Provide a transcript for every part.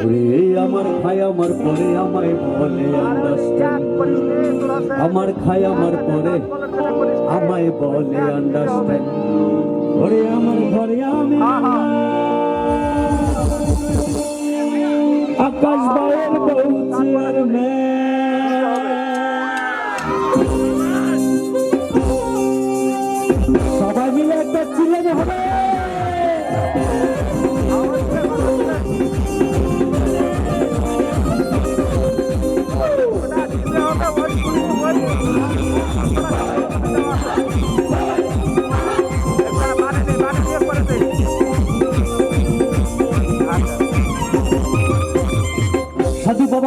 ওরে আমার খাই আমার পরে আমায় বলে আমার খাই আমার পরে আমায় বলে আন্ডারস্ট্যান্ড ওরে আমার ঘরে আমি আকাশ বায়ের সবাই মিলে একটা চিলেন হবে।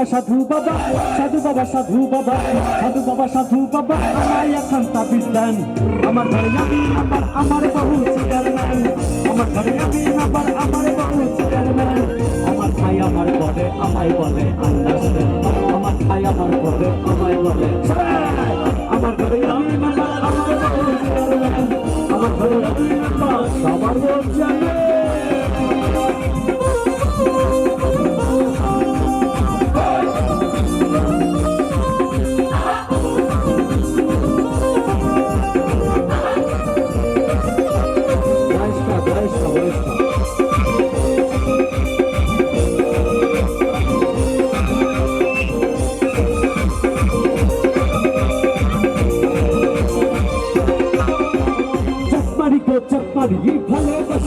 বাবা সাধু বাবা সাধু বাবা সাধু বাবা সাধু বাবা সাধু বাবা আমার এখন তাবিজ দেন আমার ঘরে আমি, আমার আমার বহু চেয়ারম্যান আমার ঘরে আমি, আমার আমার বহু চেয়ারম্যান আমার ভাই আমার বলে, আমায় বলে আন্ডারস্ট্যান্ড আমার ভাই আমার বলে, আমায় বলে আমার ঘরে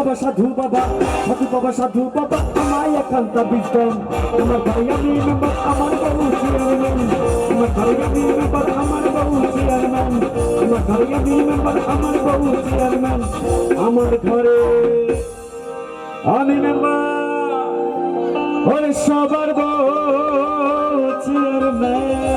বাবা, সাধু বাবা সাধু বাবা সাধু বাবা, আমায় এখন তো বিদ্যান আমার ঘরে আমি মেম্বার, আমার বহু চেয়ারম্যান। আমার ঘরে আমি মেম্বার, আমার বহু চেয়ারম্যান। আমার ঘরে আমি মেম্বার, আমার বহু চেয়ারম্যান। আমার ঘরে আমি মেম্বার। ওরে সবার বউ চেয়ারম্যান।